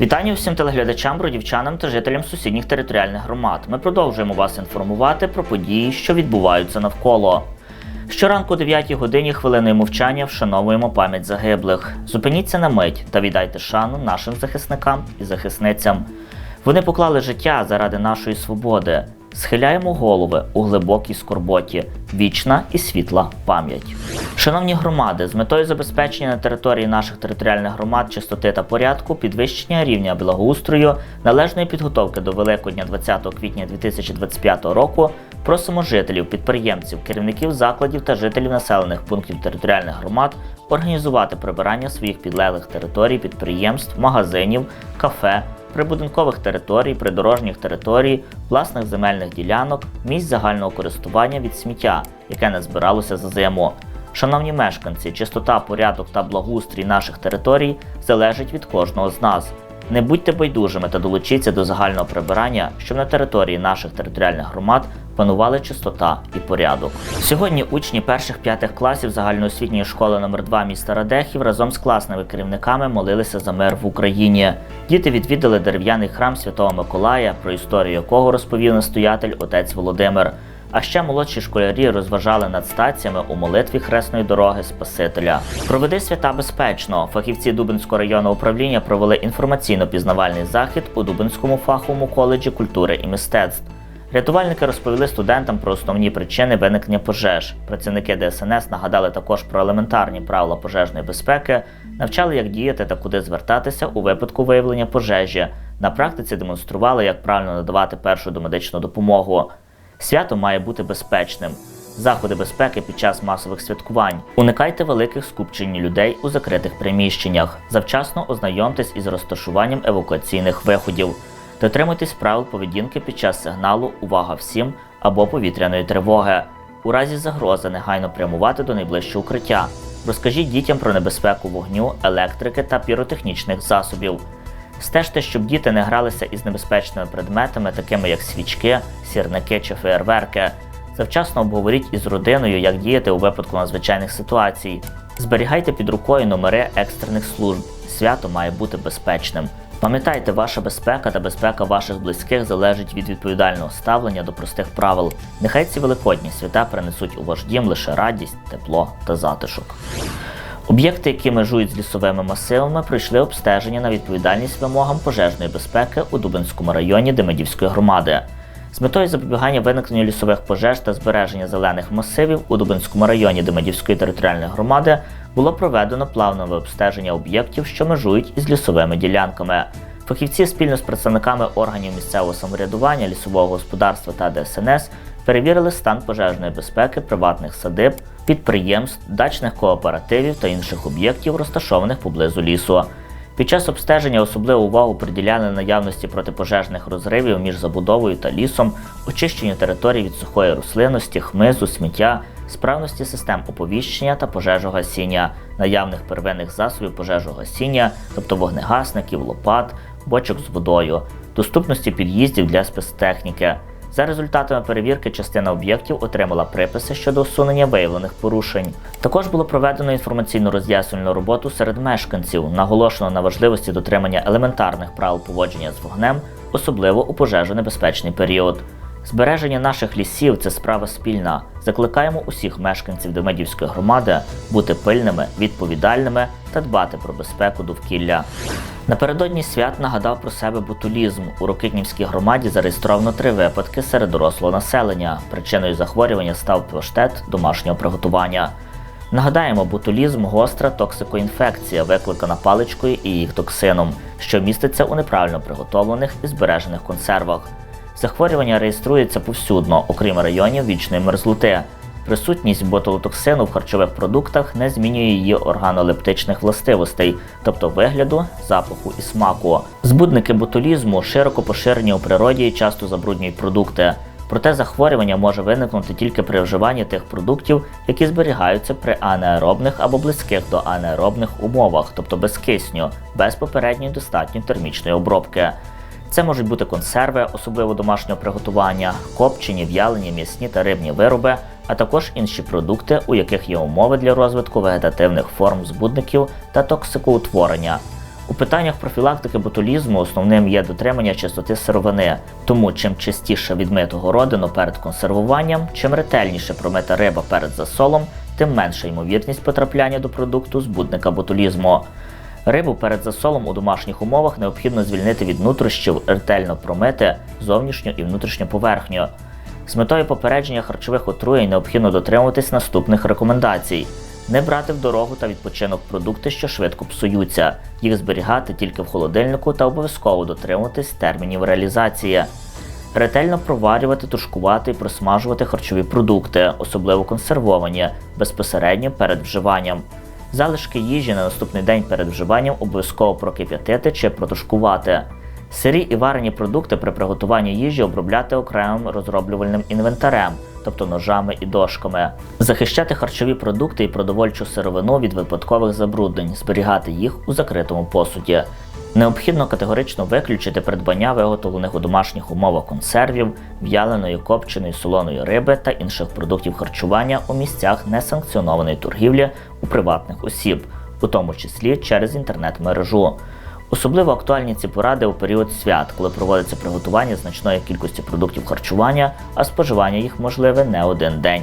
Вітання усім телеглядачам, бродівчанам та жителям сусідніх територіальних громад. Ми продовжуємо вас інформувати про події, що відбуваються навколо. Щоранку о 9 годині хвилиною мовчання вшановуємо пам'ять загиблих. Зупиніться на мить та віддайте шану нашим захисникам і захисницям. Вони поклали життя заради нашої свободи. Схиляємо голови у глибокій скорботі, вічна і світла пам'ять. Шановні громади, з метою забезпечення на території наших територіальних громад чистоти та порядку, підвищення рівня благоустрою, належної підготовки до Великодня 20 квітня 2025 року, просимо жителів, підприємців, керівників закладів та жителів населених пунктів територіальних громад організувати прибирання своїх підлеглих територій, підприємств, магазинів, кафе, прибудинкових територій, придорожніх територій, власних земельних ділянок, місць загального користування від сміття, яке не збиралося за зиму. Шановні мешканці, чистота, порядок та благоустрій наших територій залежить від кожного з нас. Не будьте байдужими та долучіться до загального прибирання, щоб на території наших територіальних громад панували чистота і порядок. Сьогодні учні перших п'ятих класів загальноосвітньої школи номер 2 міста Радехів разом з класними керівниками молилися за мир в Україні. Діти відвідали дерев'яний храм Святого Миколая, про історію якого розповів настоятель отець Володимир. А ще молодші школярі розважали над стаціями у молитві хресної дороги Спасителя. Проведи свята безпечно. Фахівці Дубинського районного управління провели інформаційно-пізнавальний захід у Дубинському фаховому коледжі культури і мистецтв. Рятувальники розповіли студентам про основні причини виникнення пожеж. Працівники ДСНС нагадали також про елементарні правила пожежної безпеки, навчали, як діяти та куди звертатися у випадку виявлення пожежі. На практиці демонстрували, як правильно надавати першу домедичну допомогу. Свято має бути безпечним. Заходи безпеки під час масових святкувань. Уникайте великих скупчень людей у закритих приміщеннях. Завчасно ознайомтесь із розташуванням евакуаційних виходів. Дотримуйтесь правил поведінки під час сигналу Увага всім або повітряної тривоги. У разі загрози негайно прямувати до найближчого укриття. Розкажіть дітям про небезпеку вогню, електрики та піротехнічних засобів. Стежте, щоб діти не гралися із небезпечними предметами, такими як свічки, сірники чи феєрверки. Завчасно обговоріть із родиною, як діяти у випадку надзвичайних ситуацій. Зберігайте під рукою номери екстрених служб. Свято має бути безпечним. Пам'ятайте, ваша безпека та безпека ваших близьких залежить від відповідального ставлення до простих правил. Нехай ці великодні свята принесуть у ваш дім лише радість, тепло та затишок. Об'єкти, які межують з лісовими масивами, пройшли обстеження на відповідальність вимогам пожежної безпеки у Дубинському районі Демидівської громади. З метою запобігання виникненню лісових пожеж та збереження зелених масивів у Дубинському районі Демидівської територіальної громади було проведено плавнове обстеження об'єктів, що межують із лісовими ділянками. Фахівці спільно з представниками органів місцевого самоврядування, лісового господарства та ДСНС перевірили стан пожежної безпеки приватних садиб, підприємств, дачних кооперативів та інших об'єктів, розташованих поблизу лісу. Під час обстеження особливу увагу приділяли наявності протипожежних розривів між забудовою та лісом, очищенню територій від сухої рослинності, хмизу, сміття, справності систем оповіщення та пожежогасіння, наявних первинних засобів пожежогасіння, тобто вогнегасників, лопат, бочок з водою, доступності під'їздів для спецтехніки. За результатами перевірки, частина об'єктів отримала приписи щодо усунення виявлених порушень. Також було проведено інформаційну роз'яснювальну роботу серед мешканців, наголошено на важливості дотримання елементарних правил поводження з вогнем, особливо у пожежонебезпечний період. Збереження наших лісів це справа спільна. Закликаємо усіх мешканців Демидівської громади бути пильними, відповідальними та дбати про безпеку довкілля. Напередодні свят нагадав про себе ботулізм. У Рокитнівській громаді зареєстровано три випадки серед дорослого населення. Причиною захворювання став паштет домашнього приготування. Нагадаємо, ботулізм гостра токсикоінфекція, викликана паличкою і їх токсином, що міститься у неправильно приготовлених і збережених консервах. Захворювання реєструється повсюдно, окрім районів вічної мерзлоти. Присутність ботулотоксину в харчових продуктах не змінює її органолептичних властивостей, тобто вигляду, запаху і смаку. Збудники ботулізму широко поширені у природі і часто забруднюють продукти. Проте захворювання може виникнути тільки при вживанні тих продуктів, які зберігаються при анаеробних або близьких до анаеробних умовах, тобто без кисню, без попередньої достатньої термічної обробки. Це можуть бути консерви, особливо домашнього приготування, копчені, в'ялені, м'ясні та рибні вироби, а також інші продукти, у яких є умови для розвитку вегетативних форм збудників та токсикоутворення. У питаннях профілактики ботулізму основним є дотримання чистоти сировини, тому чим чистіше відмито городину перед консервуванням, чим ретельніше промита риба перед засолом, тим менша ймовірність потрапляння до продукту збудника ботулізму. Рибу перед засолом у домашніх умовах необхідно звільнити від нутрощів, ретельно промити зовнішню і внутрішню поверхню. З метою попередження харчових отруєнь необхідно дотримуватись наступних рекомендацій: не брати в дорогу та відпочинок продукти, що швидко псуються, їх зберігати тільки в холодильнику та обов'язково дотримуватись термінів реалізації. Ретельно проварювати, тушкувати і просмажувати харчові продукти, особливо консервовані, безпосередньо перед вживанням. Залишки їжі на наступний день перед вживанням обов'язково прокип'ятити чи протушкувати. Сирі і варені продукти при приготуванні їжі обробляти окремим розроблювальним інвентарем, тобто ножами і дошками. Захищати харчові продукти і продовольчу сировину від випадкових забруднень, зберігати їх у закритому посуді. Необхідно категорично виключити придбання виготовлених у домашніх умовах консервів, в'яленої, копченої, солоної риби та інших продуктів харчування у місцях несанкціонованої торгівлі у приватних осіб, у тому числі через інтернет-мережу. Особливо актуальні ці поради у період свят, коли проводиться приготування значної кількості продуктів харчування, а споживання їх можливе не один день.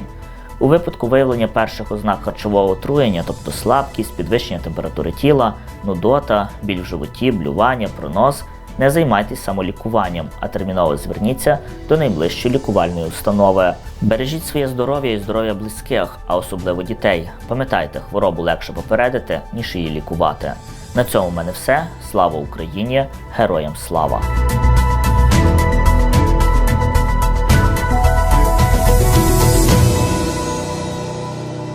У випадку виявлення перших ознак харчового отруєння, тобто слабкість, підвищення температури тіла, нудота, біль в животі, блювання, пронос, не займайтесь самолікуванням, а терміново зверніться до найближчої лікувальної установи. Бережіть своє здоров'я і здоров'я близьких, а особливо дітей. Пам'ятайте, хворобу легше попередити, ніж її лікувати. На цьому в мене все. Слава Україні! Героям слава!